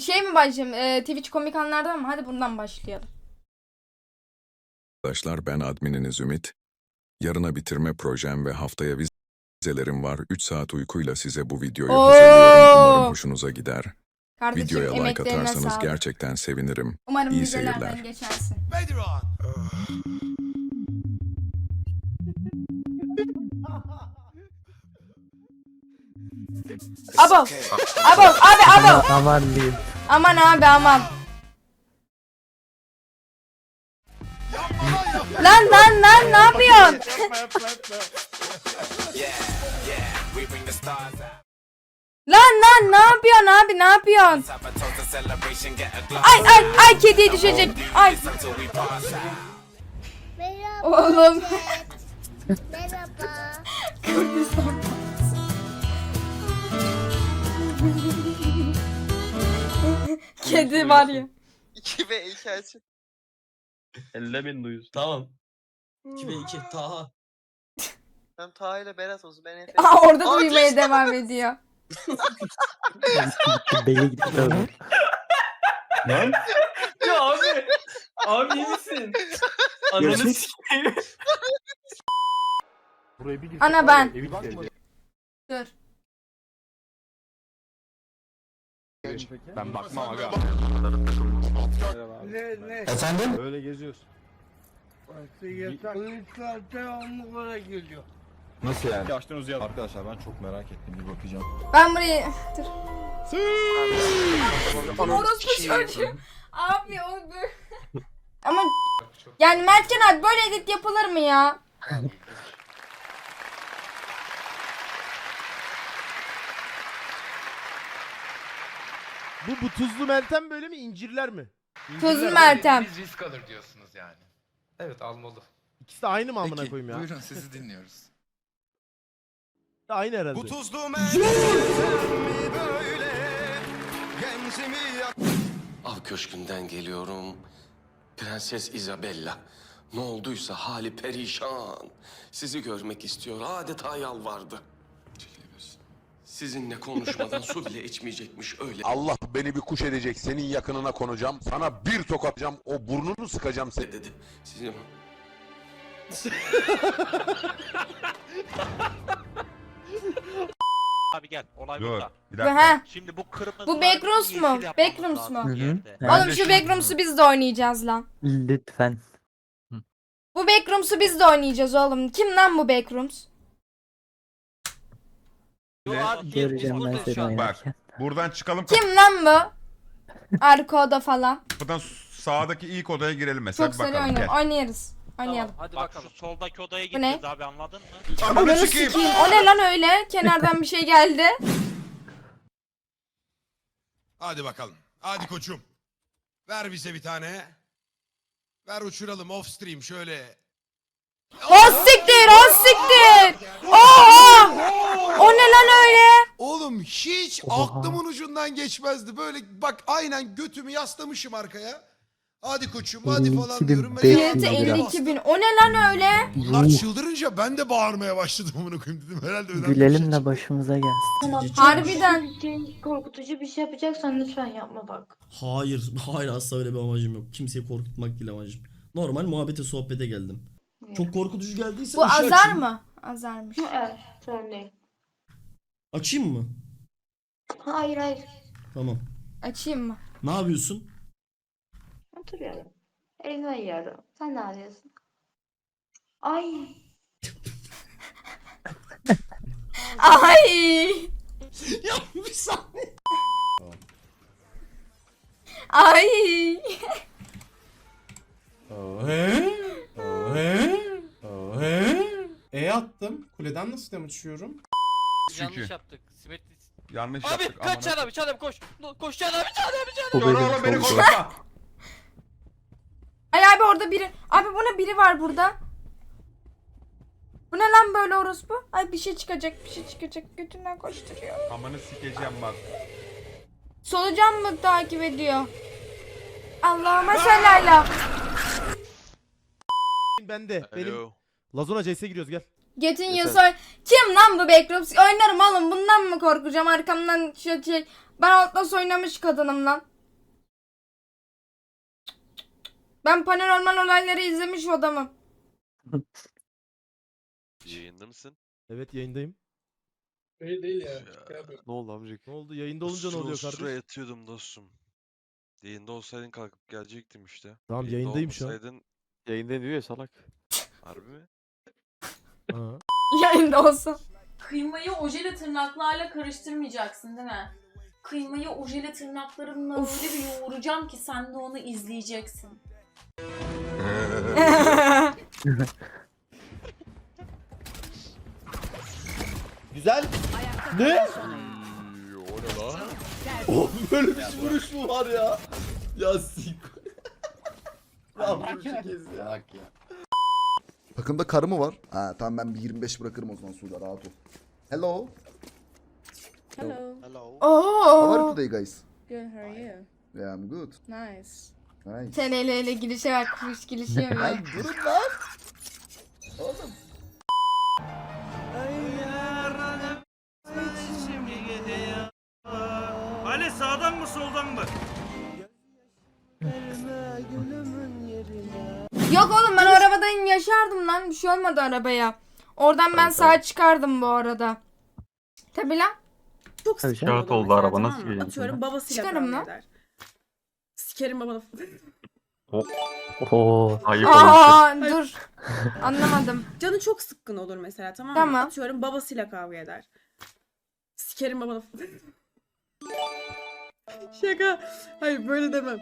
Şey mi başlayayım? e, Twitch komik anlardan mı? Hadi bundan başlayalım. Arkadaşlar ben admininiz Ümit. Yarına bitirme projem ve haftaya vizelerim var. 3 saat uykuyla size bu videoyu Oo! hazırlıyorum. Umarım hoşunuza gider. Kardeşim Videoya like emeklerine atarsanız sağlık. gerçekten sevinirim. Umarım iyi vizelerden seyirler. geçersin. Abo. Abo abi abo. Aman diyeyim. Aman abi aman. lan lan lan ne yapıyorsun? lan lan ne yapıyorsun abi ne yapıyorsun? Ay ay ay kediye düşecek. Ay. Merhaba. Oğlum. Merhaba. Kürdistan. Kedi var ya. 2 ve hikayesi. Ellemin duyuz. Tamam. 2 ve 2 Taha. Ben Taha ile Berat olsun. Ben Efe. Aa orada da Aa, uyumaya devam ediyor. Beli gitti. Lan? ya abi. Abi iyi misin? Ananı sikeyim. Ana ben. Dur. Ben bakmam aga. Efendim? Öyle geziyoruz. Nasıl yani? Yaştan uzayan. Arkadaşlar ben çok merak ettim bir bakacağım. Ben burayı... Dur. Orospu çocuğu. Abi o böyle... Ama yani Mertcan abi böyle edit yapılır mı ya? Bu bu tuzlu Meltem böyle mi incirler mi? Tuzlu Meltem. Biz risk alır diyorsunuz yani. Evet almalı. İkisi de aynı mı amına Peki koyayım ya? buyurun sizi dinliyoruz. Aynı herhalde. Bu tuzlu Av köşkünden geliyorum. Prenses Isabella. Ne olduysa hali perişan. Sizi görmek istiyor. Adeta yalvardı. Sizinle konuşmadan su bile içmeyecekmiş öyle. Allah beni bir kuş edecek senin yakınına konacağım. Sana bir tokatacağım o burnunu sıkacağım seni. dedi. Sizin Abi gel. Olay Dur. burada. Bir ha. Şimdi bu kırmızı Bu Backrooms mu? Backrooms mu? Hı hı. Oğlum şu Backrooms'u biz de oynayacağız lan. Lütfen. Bu Backrooms'u biz de oynayacağız oğlum. Kim lan bu Backrooms? Göreceğim ben seni oynarken. Buradan çıkalım Kim lan bu? Arka oda falan. kapıdan sağdaki ilk odaya girelim mesela Çok sarı oynayalım. Oynayarız. Oynayalım. Hadi Bak şu soldaki odaya Bu ne? gideceğiz abi anladın mı? Ananı sikeyim. O ne lan öyle? Kenardan bir şey geldi. Hadi bakalım. Hadi koçum. Ver bize bir tane. Ver uçuralım off stream şöyle. O siktir, o siktir. Oo! O ne lan öyle? Oğlum hiç Oha. aklımın ucundan geçmezdi. Böyle bak aynen götümü yaslamışım arkaya. Hadi koçum hadi falan 52 bin diyorum. Ben Fiyatı bin lira. 52 bin. O ne lan öyle? Bunlar çıldırınca ben de bağırmaya başladım bunu koyayım dedim. Herhalde önemli bir Gülelim şey de başımıza gelsin. Tamam. Harbiden. Korkutucu bir şey yapacaksan lütfen yapma bak. Hayır, hayır asla öyle bir amacım yok. Kimseyi korkutmak değil amacım. Normal muhabbete sohbete geldim. Çok korkutucu geldiyse Bu ışığı azar açayım. mı? Azarmış. Evet. Değil. Açayım mı? Hayır hayır. Tamam. Açayım mı? Ne yapıyorsun? Oturuyorum. Elini yiyorum. Sen ne yapıyorsun? Ay. Ay! ya bir saniye. Ay! E attım. Kuleden nasıl dem uçuyorum? Yanlış yaptık. Simetri. Yanlış Abi yaptık. kaç Can abi Can abi koş. Koş Can abi Can abi Can Dur benim oğlum beni korkutma. Ay abi orada biri. Abi buna biri var burada. Bu ne lan böyle orospu? Ay bir şey çıkacak, bir şey çıkacak. Götünden koşturuyor. Amanı sikeceğim bak. Solucan mı takip ediyor? Allah'ıma selayla. Bende. Benim Lazona CS'e giriyoruz gel. Götün yiyorsa Kim lan bu Backrooms? Oynarım oğlum bundan mı korkacağım arkamdan şey, şey Ben Outlast oynamış kadınım lan. Ben paranormal olayları izlemiş adamım. Yayında mısın? Evet yayındayım. Öyle değil ya. Ne oldu amcık? Ne oldu? Yayında olunca ne oluyor kardeş? yatıyordum dostum. Yayında olsaydın kalkıp gelecektim işte. Tamam yayındayım şu an. Yayında diyor ya salak. Harbi mi? Ha. Yayında olsa. Kıymayı ojeli tırnaklarla karıştırmayacaksın değil mi? Kıymayı ojeli tırnaklarımla Of. öyle bir yoğuracağım ki sen de onu izleyeceksin. Güzel. Ne? Oğlum böyle bir vuruş mu var ya? Ya sik. ya bu kez ya. Takımda karı mı var? Ha tamam ben bir 25 bırakırım o zaman Suda rahat ol. Hello. Hello. Hello. How are you today guys? Good, how are you? Yeah I'm good. Nice. Nice. TNL ile girişe bak kuş girişi Ay yapıyor. durun lan. Oğlum. Ali sağdan mı soldan mı? Yok oğlum yaşardım lan. Bir şey olmadı arabaya. Oradan ben sağ çıkardım bu arada. Tabi lan. Çok Tabii sıkıntı canım. oldu araba, nasıl mı? Atıyorum babasıyla Çıkarım kavga lan. eder. Sikerim babanı. Oo. Ayıp Aa dur. Anlamadım. Canı çok sıkkın olur mesela tamam mı? Tamam. Atıyorum babasıyla kavga eder. Sikerim babanı. Şaka. Hayır böyle demem.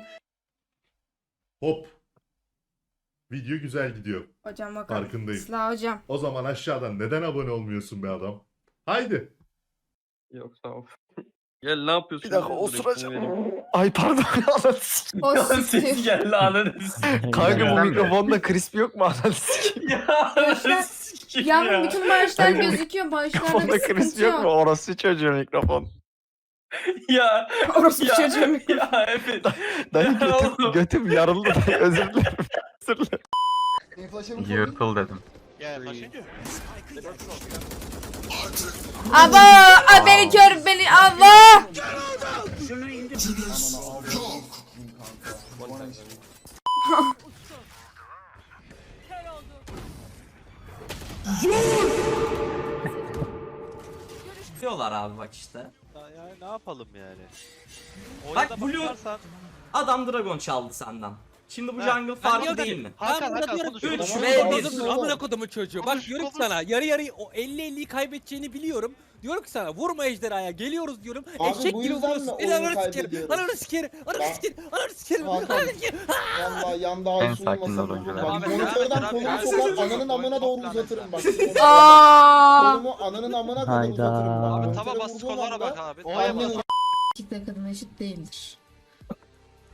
Hop. Video güzel gidiyor. Hocam bakalım. Farkındayım. Sıla hocam. O zaman aşağıdan neden abone olmuyorsun be adam? Haydi. Yok tamam. Gel ne yapıyorsun? Bir dakika osuracağım. Ay pardon. O siktir. geldi ananı Kanka bu mikrofonda crisp yok mu ananı Ya Yavrum bütün başlar gözüküyor. Başlarda bir sıkıntı yok. Orası çocuğu mikrofon. ya Orası çocuğum. ya evet. Dayı götüm- götüm yarıldı. Özür dilerim. Dilerim. Yırtıl dedim. Aba! Aa, beni kör beni Allah! Diyorlar abi bak işte. Ya ne yapalım yani? Bak Blue adam Dragon çaldı senden. Şimdi bu jungle farkı değil mi? Hakan Hakan konuş. 3 Tamam. ve Tamam. 1. Amına kodumun çocuğu. Bak diyorum sana yarı yarı o 50-50'yi kaybedeceğini biliyorum. Diyorum ki sana vurma ejderhaya geliyoruz diyorum. Eşek gibi vuruyorsun. Ananı sikerim. Ananı sikerim. Ananı sikerim. Ananı sikerim. Hakan. Yanda yanda ay suymasın. Bak monitörden kolumu sokar ananın amına doğru uzatırım bak. Aa! Kolumu ananın amına doğru Hayda. uzatırım bak. Abi, Taba Monitöre bas vurduğum kollara anda bak abi. Annen Erkek ve kadın eşit değildir.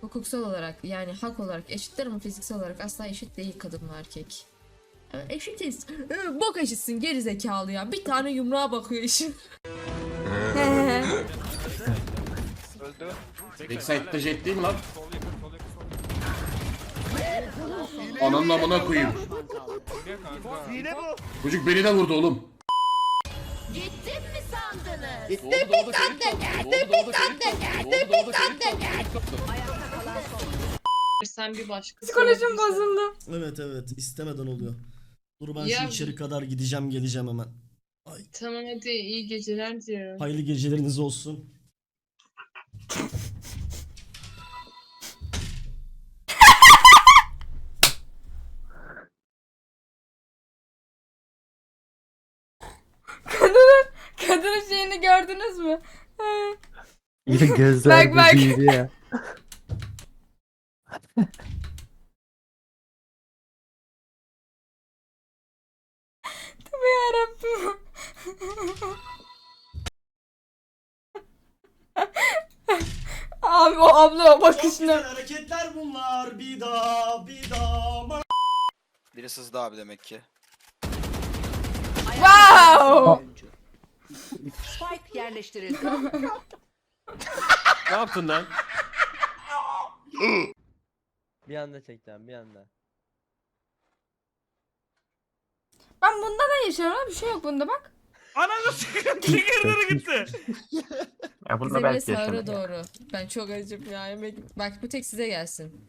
Hukuksal olarak yani hak olarak eşitler ama fiziksel olarak asla eşit değil kadınla erkek. Eşitiz. Bok eşitsin geri zekalı ya. Bir tane yumruğa bakıyor işin. Öldü. Backside'da jet değil mi lan? Ananın amına koyayım. Çocuk beni de vurdu oğlum. Gittim mi sandınız? Gittim mi sandın? Gittim mi sandın? Gittim mi sandın? Sen bir başka. Psikolojim bozuldu. Evet evet istemeden oluyor. Dur ben Ya- şu içeri kadar gideceğim geleceğim hemen. Ay, Tamam hadi iyi geceler diyorum. hayırlı geceleriniz olsun. Kadının, kadının şeyini gördünüz mü? He. Yine gözler Bak, bak. büyüdü ya. Tabii yarabbim. Abi o abla o bakışını. hareketler bunlar. Bir daha bir daha. Biri sızdı abi demek ki. Wow! Spike yerleştirildi. Ne yaptın lan? Bir anda çekeceğim bir anda. Ben bunda da yaşıyorum. Bir şey yok bunda bak. Ananı sikeyim trigger'ları gitti. Ya Bize bile sahura doğru. Ben çok acım ya. Yemek... Bak bu tek size gelsin.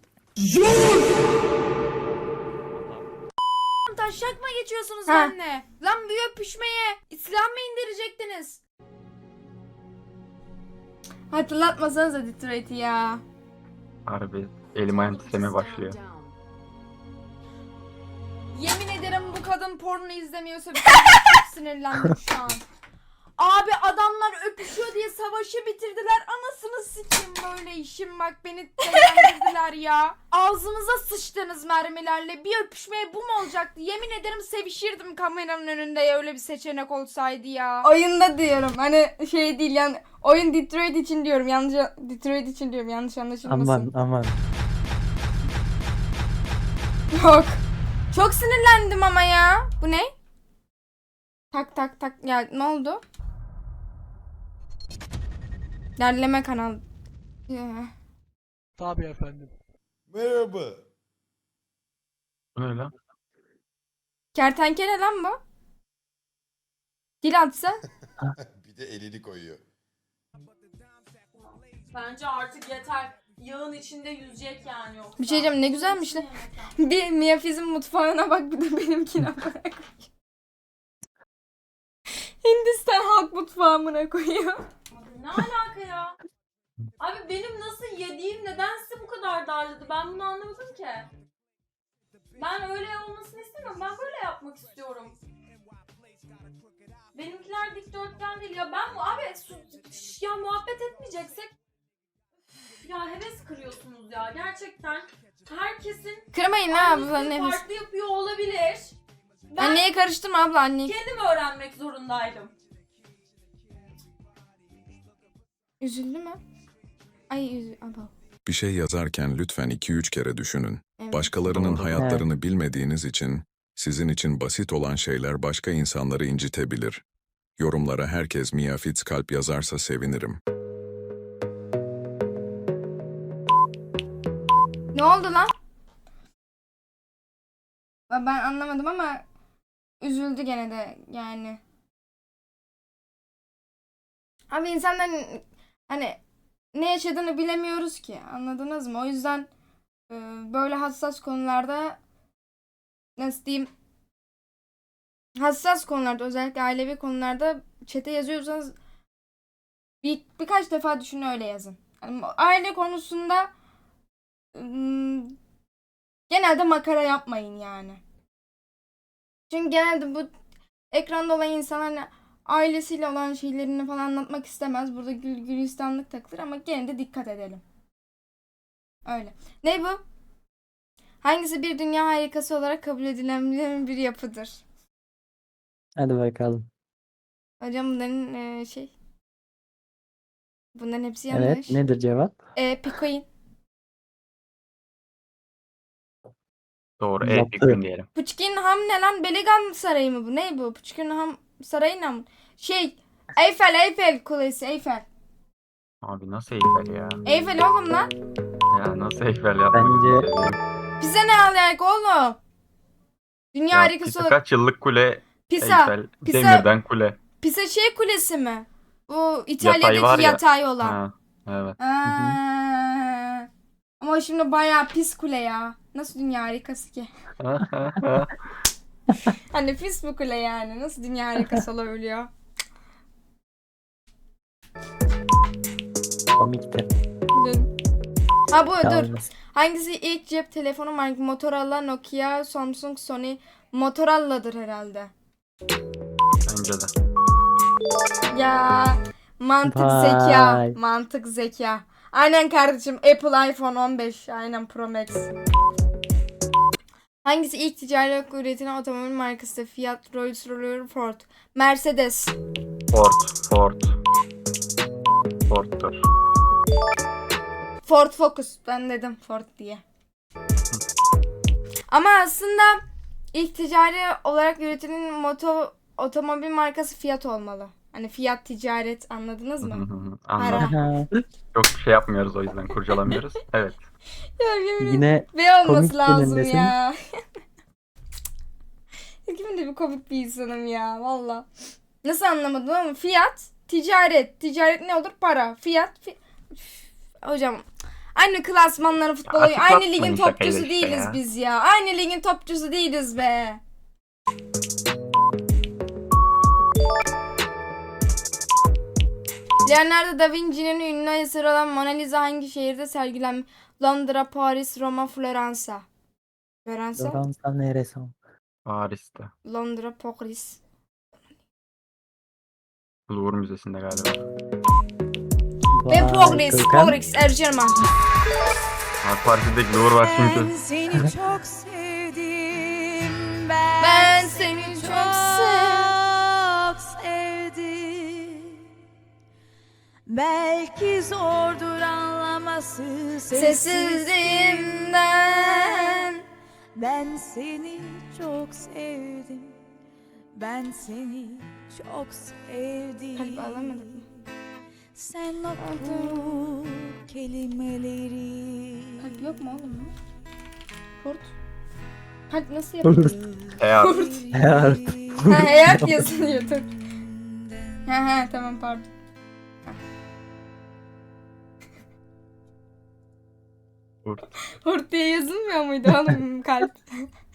Taşak mı geçiyorsunuz Ha. benimle? Lan bir öpüşmeye İslam mı indirecektiniz? Hatırlatmasanıza Detroit'i ya. Harbi elim ayağım titremeye başlıyor. Yemin ederim bu kadın porno izlemiyorsa bir şey çok sinirlendim şu an. Abi adamlar öpüşüyor diye savaşı bitirdiler. Anasını sikeyim böyle işim bak beni delirdiler ya. Ağzımıza sıçtınız mermilerle. Bir öpüşmeye bu mu olacaktı? Yemin ederim sevişirdim kameranın önünde ya öyle bir seçenek olsaydı ya. Oyunda diyorum hani şey değil yani oyun Detroit için diyorum yanlış Detroit için diyorum yanlış anlaşılmasın. aman. Yok. Çok sinirlendim ama ya. Bu ne? Tak tak tak. Ya ne oldu? Derleme kanal. Tabii efendim. Merhaba. Öyle. Kertenkele lan bu. Dil atsa. bir de elini koyuyor. Bence artık yeter. Yağın içinde yüzecek yani yoksa. Bir şey diyeceğim ne güzelmiş lan. Bir Miyafiz'in mutfağına bak bir de benimkine bak. Hindistan halk mutfağımına koyuyor. Ne alaka ya? Abi benim nasıl yediğim neden sizi bu kadar darladı? Ben bunu anlamadım ki. Ben öyle olmasını istemiyorum. Ben böyle yapmak istiyorum. Benimkiler dikdörtgen değil ya. Ben mu abi su- ya muhabbet etmeyeceksek kırıyorsunuz ya gerçekten. Herkesin Kırmayın ha abla annesi nefes. farklı yapıyor olabilir. Ben Anneye karıştırma abla anne. kendim öğrenmek zorundaydım. Üzüldü mü? Ay üzü abla. Bir şey yazarken lütfen 2-3 kere düşünün. Evet. Başkalarının hayatlarını bilmediğiniz için, sizin için basit olan şeyler başka insanları incitebilir. Yorumlara herkes Mia Fitz kalp yazarsa sevinirim. Ne oldu lan? Ben anlamadım ama üzüldü gene de yani. Abi insanların hani ne yaşadığını bilemiyoruz ki anladınız mı? O yüzden e, böyle hassas konularda nasıl diyeyim hassas konularda özellikle ailevi konularda çete yazıyorsanız bir, birkaç defa düşünün öyle yazın. Yani aile konusunda genelde makara yapmayın yani. Çünkü genelde bu ekranda olan insanlar hani ailesiyle olan şeylerini falan anlatmak istemez. Burada gül gülistanlık takılır ama gene de dikkat edelim. Öyle. Ne bu? Hangisi bir dünya harikası olarak kabul edilebilen bir yapıdır? Hadi bakalım. Hocam bunların eee, şey Bunların hepsi yanlış. nedir cevap? E, Picoin. Doğru. evet, hüküm diyelim. Puçkinham ne lan? Beligan Sarayı mı bu? Ne bu? Puçkinham Sarayı'na mı? Şey, Eyfel, Eyfel Kulesi, Eyfel. Abi nasıl Eyfel ya? Eyfel oğlum lan. Ya nasıl Eyfel yapmak Bence... Bize ne alacak oğlum? Dünya harikası olarak. kaç yıllık kule Pisa. Pisa, demirden kule. Pisa şey kulesi mi? Bu var İtalya'daki ya. yatay olan. Ha, evet. Aa, Ama şimdi bayağı pis kule ya. Nasıl dünya harikası ki? Hani pis bu kule yani. Nasıl dünya harikası olabiliyor? Komikti. Ha bu dur. Hangisi ilk cep telefonu marka? Motorola, Nokia, Samsung, Sony. Motorola'dır herhalde. Bence de. Ya mantık Vay. zeka. Mantık zeka. Aynen kardeşim. Apple iPhone 15. Aynen Pro Max. Hangisi ilk ticari olarak üretilen otomobil markası? Fiat, Rolls-Royce, Ford. Mercedes. Ford. Ford. Ford'dur. Ford Focus. Ben dedim Ford diye. Ama aslında ilk ticari olarak üretilen moto otomobil markası Fiat olmalı. Hani Fiat ticaret anladınız mı? Anladım. Çok şey yapmıyoruz o yüzden kurcalamıyoruz. Evet. Ya yemin Yine olması komik lazım günündesin. ya. Kimin de bir komik bir insanım ya valla. Nasıl anlamadın ama fiyat, ticaret. Ticaret ne olur? Para. Fiyat. fi- Üf, Hocam aynı klasmanları futbol oynuyor. Aynı ligin şakayla topçusu işte değiliz ya. biz ya. Aynı ligin topçusu değiliz be. Leonardo da Vinci'nin ünlü eseri olan Mona Lisa hangi şehirde sergilenmiş? Londra, Paris, Roma, Floransa. Floransa? neresi? Paris'te. Londra, Paris. Louvre Müzesi'nde galiba. Ve Paris, Paris, Ercerman. Ha, Paris'te Louvre var çünkü. seni çok sevdim. Ben seni çok sev. Belki zordur anlaması Sessizliğimden. Ben seni çok sevdim. Ben seni çok sevdim. Hadi bağlamadık mı? Sen oku kelimeleri. Kalp yok mu oğlum? Kurt. Kalp nasıl yapılır? Eğer ha, hayat yazılıyor dur. Ha ha tamam pardon. Kurt. Hurt diye yazılmıyor muydu oğlum kalp?